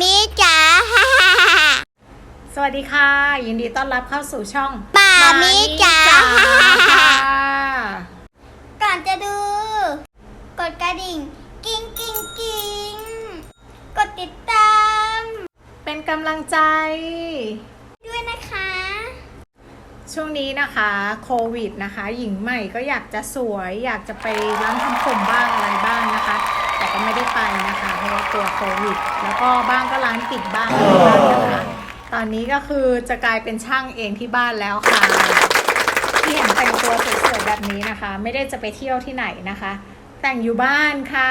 มีจ๋าสวัสดีค่ะ ยินดีต้อนรับเข้าสู่ช่องป่ามีจ๋าค่ะก่อนจะดู กดกระดิ่ง กิ้งกิ้งกิ้งกดติดตาม เป็นกำลังใจ ด้วยนะคะ ช่วงนี้นะคะโควิดนะคะ หญิงใหม่ก็อยากจะสวย อยากจะไปร้านทำผมบ้างอะไรบ้างนะคะ นะคะเพราะว่ากลัวโควิด แล้วก็บ้างก็ร้านปิดบ้างอะไรบ้างนะคะ ตอนนี้ก็คือจะกลายเป็นช่างเองที่บ้านแล้วค่ะ ที่เห็นแต่งตัวสวยๆแบบนี้นะคะ ไม่ได้จะไปเที่ยวที่ไหนนะคะ แต่งอยู่บ้านค่ะ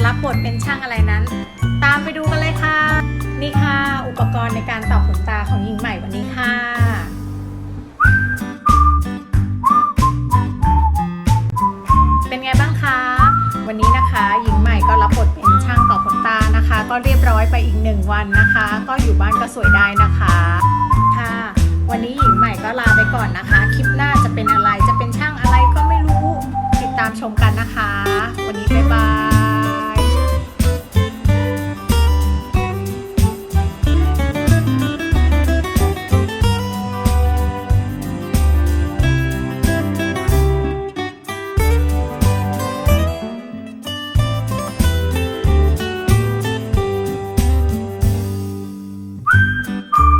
จะรับบทเป็นช่างอะไรนั้น ตามไปดูกันเลยค่ะ นี่ค่ะ อุปกรณ์ในการต่อขนตาของหญิงใหม่วันนี้ค่ะ เป็นไงบ้างคะ วันนี้นะคะหญิงใหม่ก็รับบทเป็นช่างต่อขนตานะคะ ก็เรียบร้อยไปอีกหนึ่งวันนะคะ ก็อยู่บ้านก็สวยได้นะคะค่ะ วันนี้หญิงใหม่ก็ลาไปก่อนนะคะ คลิปหน้าจะเป็นอะไรจะเป็นช่างอะไรก็ไม่รู้ติดตามชมกันนะคะ วันนี้บ๊ายบาย